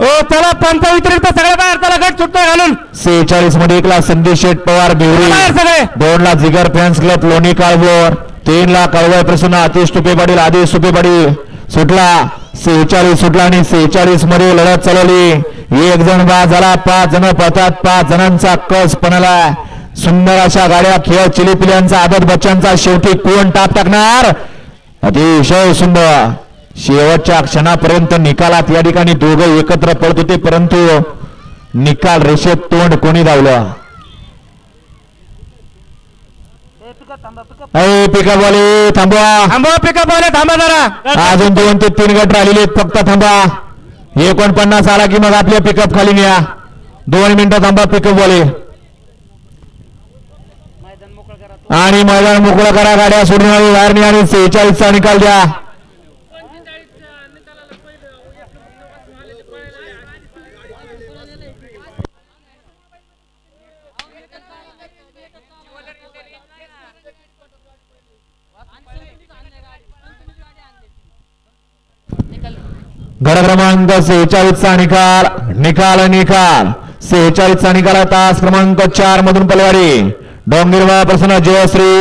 ओ चला पंच व्यतिरिक्त सगळ्या बाहेर चला गट सुटतोय घालून. सेहेचाळीसमध्ये एकला संदेश शेठ पवार बिवरी. बाहेर सगळे. दोन ला जिगर फॅन्स क्लब लोणी काळभोर. तीन ला कळवाय प्रसन्न आतिश तुपे पाटील आदेश तुपे पाटील सुटला सेहेचाळीस सुटला आणि सेहेचाळीसमध्ये लढत चालवली. एक जण बाद झाला पाच जण पळतात पाच जणांचा कस पणाला. सुंदर अशा गाड्या खेळ चिलीपिल्यांचा आदत बच्चांचा शेवटी कोण टाप टाकणार? अतिशय सुंदर. शेवटच्या क्षणापर्यंत निकालात या ठिकाणी दोघं एकत्र पडत होते परंतु निकाल रेषेत तोंड कोणी धावलं? अरे पिकअपवाले थांबवा. थांबवा पिकअप वाले थांबा जरा. अजून दोन ते तीन गट राहिलेले फक्त थांबा. एकोणपन्नास आला की मग आपल्या पिकअप खाली न्या. दोन मिनिटं थांबा पिकअप वाले. आणि मैदान मोकळं करा गाड्या सोडून बाहेर आणि सेहेचाळीसचा निकाल द्या. गड क्रमांक सेहेचाळीसचा निकाल निकाल निकाल. सेहेचाळीसचा निकाल तास क्रमांक चार मधून पलवाडी डोंगिरवा प्रसन्न जयश्री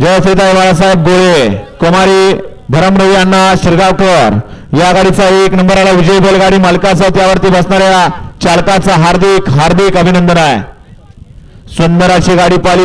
जयश्रीताई बाळासाहेब गोळे कुमारी भरमरवी अण्णा शिरगावकर. या गाडीचा एक नंबर आला विजय बैलगाडी मालकाचा त्यावरती बसणाऱ्या चालकाचा हार्दिक हार्दिक अभिनंदन आहे. सुंदर अशी गाडी पाली